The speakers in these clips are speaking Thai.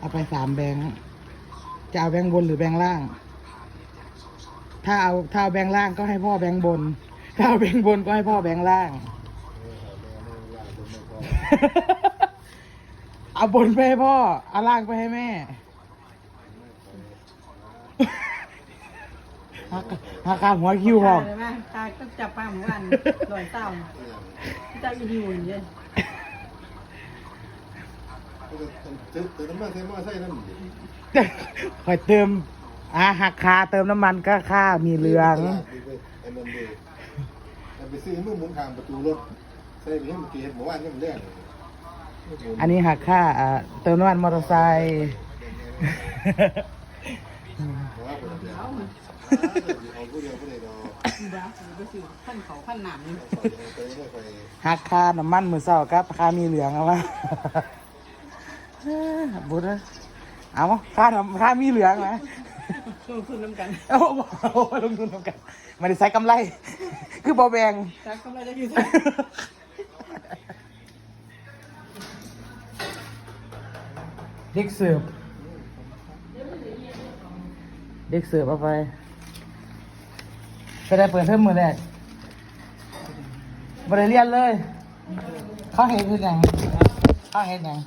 เอาไปสามแบงค์จะเอาแบงค์บนหรือแบงค์ล่าง ถ้าเอาถ้าเอาแบงค์ล่างก็ให้พ่อแบงค์บน ถ้าเอาแบงค์บนก็ให้พ่อแบงค์ล่าง เอาบนไปให้พ่อ เอาล่างไปให้แม่หักหักข้ามหัวคิวพร้อมเลยไหมตาก็จับป้าหมือนกันลอยเต้าเจ้าอีดิวอย่างเงี้ย เติมน้ำมันใส่หม้อใส่น้ำคอยเติมอาหักคาเติมน้ำมันก็ค่ามีเหลือง ไอ้นั่นเลยแต่ไปซื้อมือหมุนทางประตูรถใส่ไปให้มันเกลียดหมู่บ้านนี่มันแรงอันนี้หักค่าอ่าเติมน้ำมันมอเตอร์ไซค์ว่าคนเดียวเอาผู้เดียวผู้เดียวเดี๋ยวไปสิขั้นเขาขั้นหนามหักค่าน้ำมันมือเศร้าครับค่ามีเหลืองเอาวะ บุญนะเอาวะค่าน้ำค่ามีเหลืองนะลงทุนน้ำกันโอ้โหลงทุนทำกันไม่ได้ใส่กำไร คือบอแบงจักกำไรจะอยู่เด็กเสิร์ฟเด็กเสิร์ฟเอาไปไปได้เปิดเทอมมือแรกบริเรียนเลย เขาเห็นคือยังเขาเห็นยัง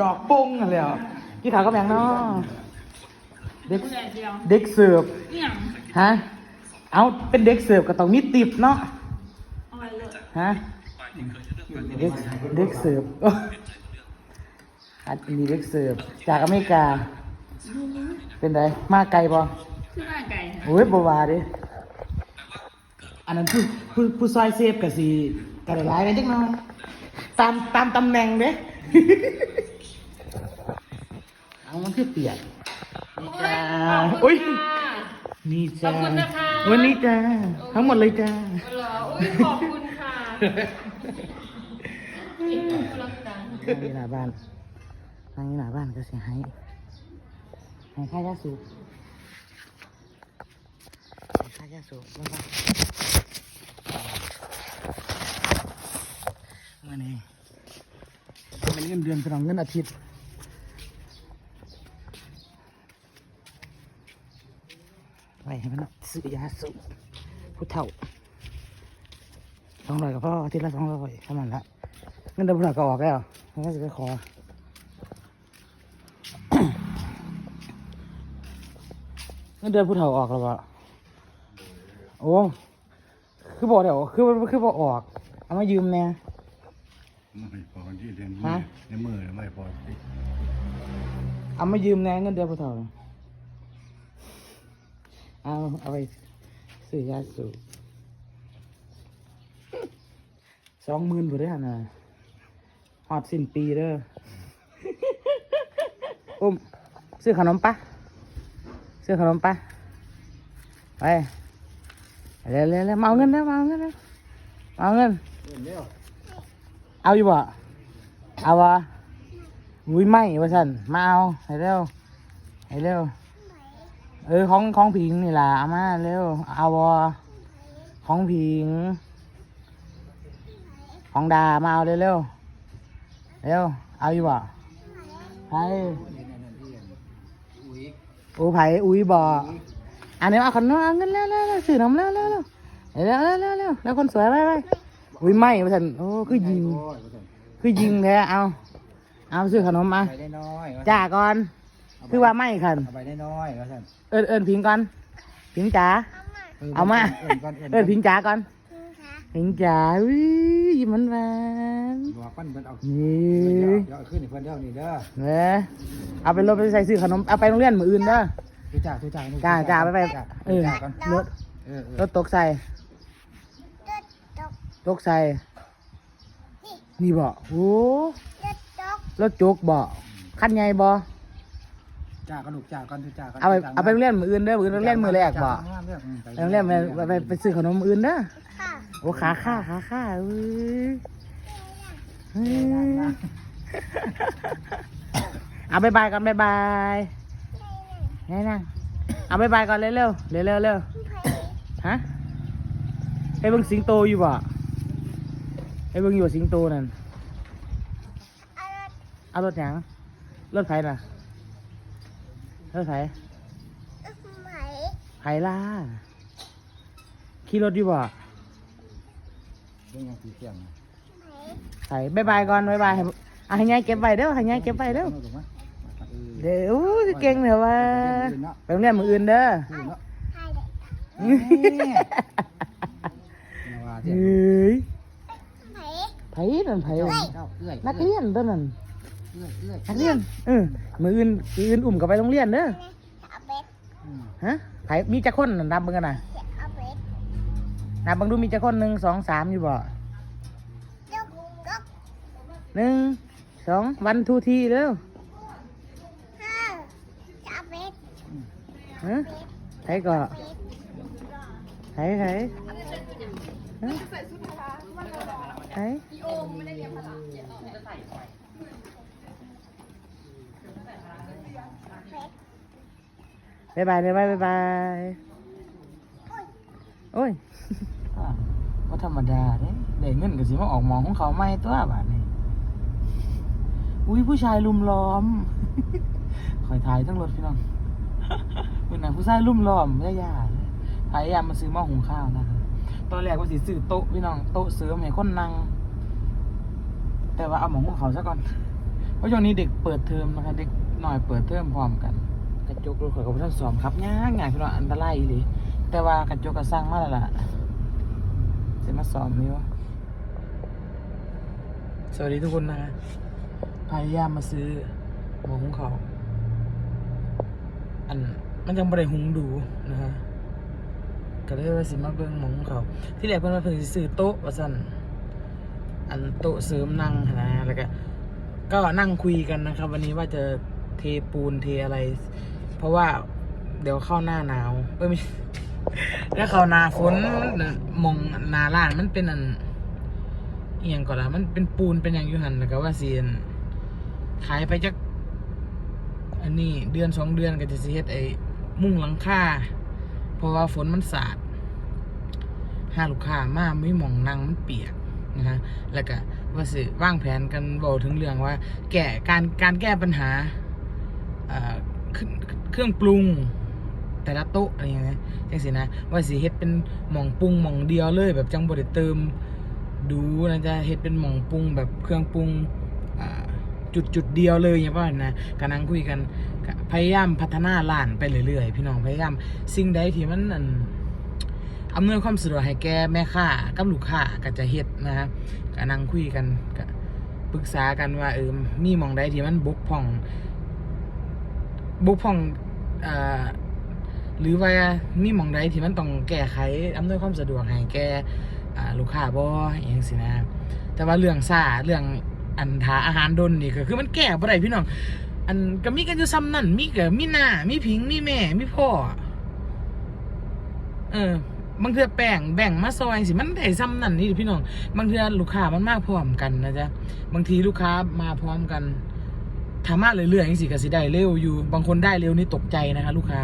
ดอกปุ้งอะไรอะกี่ถามก็แบงเนาะเด็กเด็กเสิร์ฟฮะเอาเป็นเด็กเสิร์ฟก็ต้องมีติบเนาะอะไรเลยฮะเด็กเด็กเสิร์ฟโอ้อันนี้เด็กเสิร์ฟจากอเมริกา เป็นไงมาไกลบ่ชื่อหน้าไก่โอ้ยบ่ว่าเดิอันนั้นผู้ผู้ผู้ซอยเซฟกับสีกระไรกันจังเนาะตามตามตำแหน่งเด้ เอามันคือเปียกนี่จ้าอุ้ยนี่จ้าวันนี้จ้าทั้งหมดเลยจ้าเหรออุ้ยขอบคุณค่ะอีกคนละกันนั่งอยู่หน้าบ้านนั่งอยู่หน้าบ้านก็เสียให้ให้ค่ายาสูบให้ค่ายาสูบบ้างเมื่อนี้ เป็นเงินเดือนเป็นเงินอาทิตย์ไว้ให้มันซื้อยาสูบผู้เฒ่าสองร้อยกับพ่ออาทิตย์ละสองร้อยเท่านั้นละเงินเดือนผู้หลักก็ออกแล้วมันก็จะไปขอเงินเดือนผู้เฒ่าออกแล้วปะโอ้คือบอกเดี๋ยวคือคือบอกออก เอามายืมแน่ไม่พอ ที่เรียนฮะ ในมือไม่พอเอามายืมแน่เงินเดือนผู้เฒ่าเอาเอาไปซื้อยาสูบสองหมื่นผู้ได้หันน่ะหอดสิ้นปีเด้ออุ้มซื้อขนมปะซื้อขนมปะไปเร็วเร็วเร็วมาเอาเงินเร็วมาเอาเงินเร็วมาเอาเงิน เอาอยู่บ่ เอาวะอุ้ยไม่ว่าสันมาเอาให้เร็วให้เร็วเออของของผิงนี่ล่ะเอามาเร็วเอาวะของผิง ของดามาเอาเร็วเร็วเร็วเอาอยู่บ่ไผโอ้ไผอุ้ยบ่อันนี้เอาขนมเอาเงินเร็วเร็วเร็วซื้อน้ำเร็วเร็วเร็วเร็วเร็วเร็วแล้วคนสวยไปไปอุ้ยไม่ว่าสันโอ้คือยิง คือยิงแท้เอา เอาซื้อขนมมาไปได้น้อยจ่าก่อนคือว่าไม่คันเอาไปได้น้อยว่าซั่นเอิญเอิญพิงก่อนพิงจ๋า เอามา เอิ้นก่อนเอิ้นเอิญพิงจ๋าก่อนพิงจ๋าอุ้ยยิ้มมันหวานบอกปั้นเพิ่นเอานี่เดี๋ยวเดี๋ยวเอาขึ้นให้เพิ่นเท่านี้เด้อเว้ยเอาไปรถไปใส่ซื้อขนมเอาไปโรงเรียนมืออื่นเด้อ ทุจ่าทุจ่าจ้าจ้าไปไปจ้าเออจ้าก่อนรถ เออเออรถตกใส่ตกใส่ นี่บ่โอ้รถจุกบ่คันใหญ่บ่จ้าก่อนลูกจ้าก่อนทุจ่าก่อนเอาไปทุจ่เอาไปโรงเรียนมืออื่นเด้อมืออื่นโรงเรียนมือแรกบ่จ้าข้างล่างเด้ออืมไปโรงเรียนไปไปไปไปซื้อขนมอื่นเด้อโอ้ขาค่าขาค่าเอ้ยเฮ้ยเอาบายบายกันบายบายไงนั่งเอาบายบายก่อนเร็วเร็วเร็วเร็วเร็วฮะไปเบิ่งสิงโตอยู่บ่ ไอ้เบิ่งอยู่สิงโตนั่นเอารถหยังรถไผน่ะรถไผไผล่ะขี่รถดีบ่เรื่องยังสีเขียงนะไผบายบายก่อนบายบายให้อะให้ยายเก็บไว้เด้อให้ยายเก็บไว้เด้อถูกไหมเออเด้ออู้คือเก่งเถอะว่าไปโรงเรียนมื้ออื่นเด้อพูดเนาะเฮ้ยนาวาเฮเจ้า้ย ไผนั่นไผเจ้านั่นเจ้าเอื้อยนักเรียนตัวนั้นเอื้อยเอื้อยนักเรียนเออมื้ออื่นมื้ออื่นอุ้มก็ไปโรงเรียนเด้ออืมฮะไผมีจักคนนั่นนับเบิ่งกันน่ะนับเบิ่งดูมีจักคนหนึ่งสองสามอยู่บ่หนึ่งสองวันทูทีเร็วฮะไผก็ไผไผฮะ ไผบายบายบ๊ายบายบ๊ายบายโอ้ยว่าธรรมดาเด้ได้เงินก็สิมาออกมองของเขาไม่ตัวบาดนี้อุ้ยผู้ชายลุมล้อมคอยถ่ายทั้งรถพี่น้องเป็นน่ะผู้ชายลุมล้อมย่าๆพยายามมาซื้อหม้อหุงข้าวนะครับ ตอนแรกว่าสิซื้อโต๊ะพี่น้องโต๊ะเสริมให้คนนั่ง แต่ว่าเอาหมองของเขาซะก่อน เพราะช่วงนี้เด็กเปิดเทอมนะคะเด็กหน่อยเปิดเทอมพร้อมกันกระจกรถข่อยกับท่านสอมครับง่ายง่ายพี่น้องอันตรายอีหลีแต่ว่ากระจกก็สร้างมาแล้วล่ะจะมาสอนนี่วะสวัสดีทุกคนนะฮะพยายามมาซื้อหมูหุงเขาวอันมันยังบริหุงดูนะฮะ ก็เลยว่าสิมาเบิ่งหมงเขา ที่แรกเพิ่นว่าเพิ่นสิซื้อโต๊ะว่าซั่นอันโต๊ะเสริมนั่งหั้นนะแล้วก็ก็นั่งคุยกันนะครับ วันนี้ว่าจะเทปูนเทอะไร เพราะว่าเดี๋ยวเข้าหน้าหนาวเอ้ยไม่ใช่แล้วเขาหนาฝนมันมองหนาล้านมันเป็นอันเอียงก่อนละมันเป็นปูนเป็นอย่างอยูหันแล้วก็ว่าเสียนขายไปจักอันนี้เดือนสองเดือนก็จะสิเฮ็ดไอ้มุ้งหลังคาเพราะว่าฝนมันสาด ห้าลูกค้ามาไม่มองนั่งมันเปียกนะฮะแล้วก็ว่าสิวางแผนกันบอกถึงเรื่องว่า แก้การการแก้ปัญหาเครื่องปรุงแต่ละโต๊ะอะไรอย่างเงี้ยจังสินะ ว่าสิเฮ็ดเป็นหม่องปรุงหม่องเดียวเลย แบบจังบ่ได้เติมดูนะจะเฮ็ดเป็นหม่องปรุงแบบเครื่องปรุงจุดจุดเดียวเลยอย่างว่านะกำลังคุยกันพยายามพัฒนาร้านไปเรื่อยๆ พี่น้องพยายามสิ่งใดที่มัน อำนวยความสะดวกให้แก่แม่ค้ากับลูกค้าก็จะเฮ็ดนะฮะก็นั่งคุยกันก็ปรึกษากันว่าเออมีมองใดที่มันบกพร่องบกพร่องอ่าหรือว่ามีมองใดที่มันต้องแก้ไขอำนวยความสะดวกให้แก่ลูกค้าบ่อย่างสินะแต่ว่าเรื่องซ่าเรื่องอันทาอาหารดนนี่ก็คือมันแก้บ่ได้พี่น้องอันก็มีกันอยู่ซ้ำนั่นมีก็มีหน้ามีพิงมีแม่มีพ่อเออ บางเทือแป้งแบ่งมาซอยสิมันได้ซ้ำนั่นนี่พี่น้องบางเทือลูกค้ามันมาพร้อมกันนะจ๊ะบางทีลูกค้ามาพร้อมกันถามาเรื่อยๆอย่างสิกสิได้เร็วอยู่ บางคนได้เร็วนี่ตกใจนะคะ ลูกค้า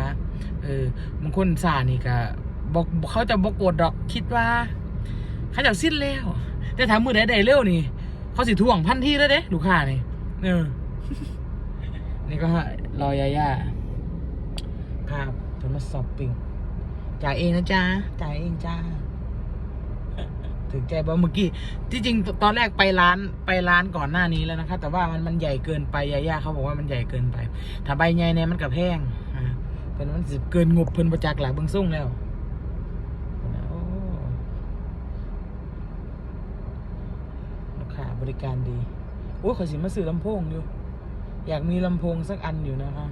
เออบางคนสานี่ก็บอกเขาจะบอกโกรธดอกคิดว่าเขาจะสิ้นแล้ว แต่ถามมือใดได้เร็วนี่เขาสิทวงพันที่แล้วเด้ลูกค้านี่เออนี่ก็รอยาย่าพาเพิ่นมาสอบปิ้ง จ่ายเองนะจ๊ะจ่ายเองจ้าถึงใจบ่เมื่อกี้ที่จริงตอนแรกไปร้านไปร้านก่อนหน้านี้แล้วนะคะ แต่ว่ามันมันใหญ่เกินไปยาย่าเขาบอกว่ามันใหญ่เกินไป ถ้าใบใหญ่เนี่ยมันกับแพงอ่าเป็นมันสิเกินงบเพิ่นประจักษ์หลักเบิ่งส่งแล้วลูกค้าบริการดีโอ้ยขอยสิมาซื้อลำโพงอยู่ อยากมีลำโพงสักอันอยู่นะคะ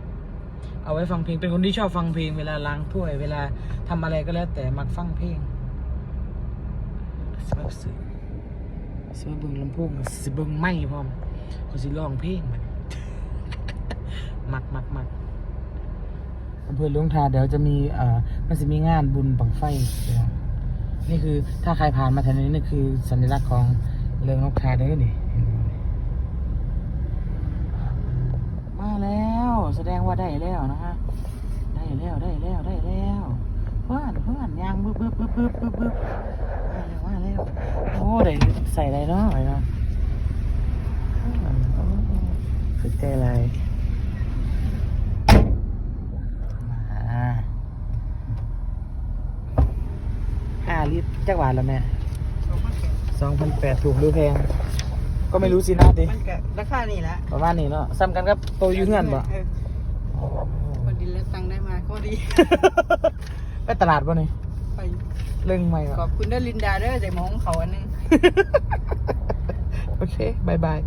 เอาไว้ฟังเพลงเป็นคนที่ชอบฟังเพลงเวลาล้างถ้วย เวลาทำอะไรก็แล้วแต่มักฟังเพลงสิมาซื้อสิเบิ่งลำโพงสิเบิ่งไม้พร้อมเขาสิร้องเพลงมันมักมักมักอำเภอหลวงทาเดี๋ยวจะมีเอ่อมันจะมีงานบุญบังไฟ นี่คือถ้าใครผ่านมาแถวนี้นี่คือสัญลักษณ์ของเรืองนกทาเด้อนี่มา แสดงว่าได้แล้วนะฮะ ได้แล้วได้แล้วได้แล้วเพื่อนเพื่อนยางบึ๊บบึ๊บบึ๊บบึ๊บบึ๊บบึ๊บได้แล้วมาแล้วโอ้ได้ใส่อะไรเนาะไอ้เนาะอืมโอ้สุดใจเลยมาห้าลิตรจักหวานแล้วแม่สองพันแปดถูกหรือแพง ก็ไม่รู้สินะดิมันก็ราคานี่แหละประมาณนี้เนาะซ้ำกันกับโตยูเงื่อนบ่ พอดีแล้วตังค์ได้มาก็ดี ไปตลาดบ่นี่ไป เรื่องใหม่ขบ่อบคุณเด้อลินดาเด้อใจหมองเขาอันนึง โอเคบายบาย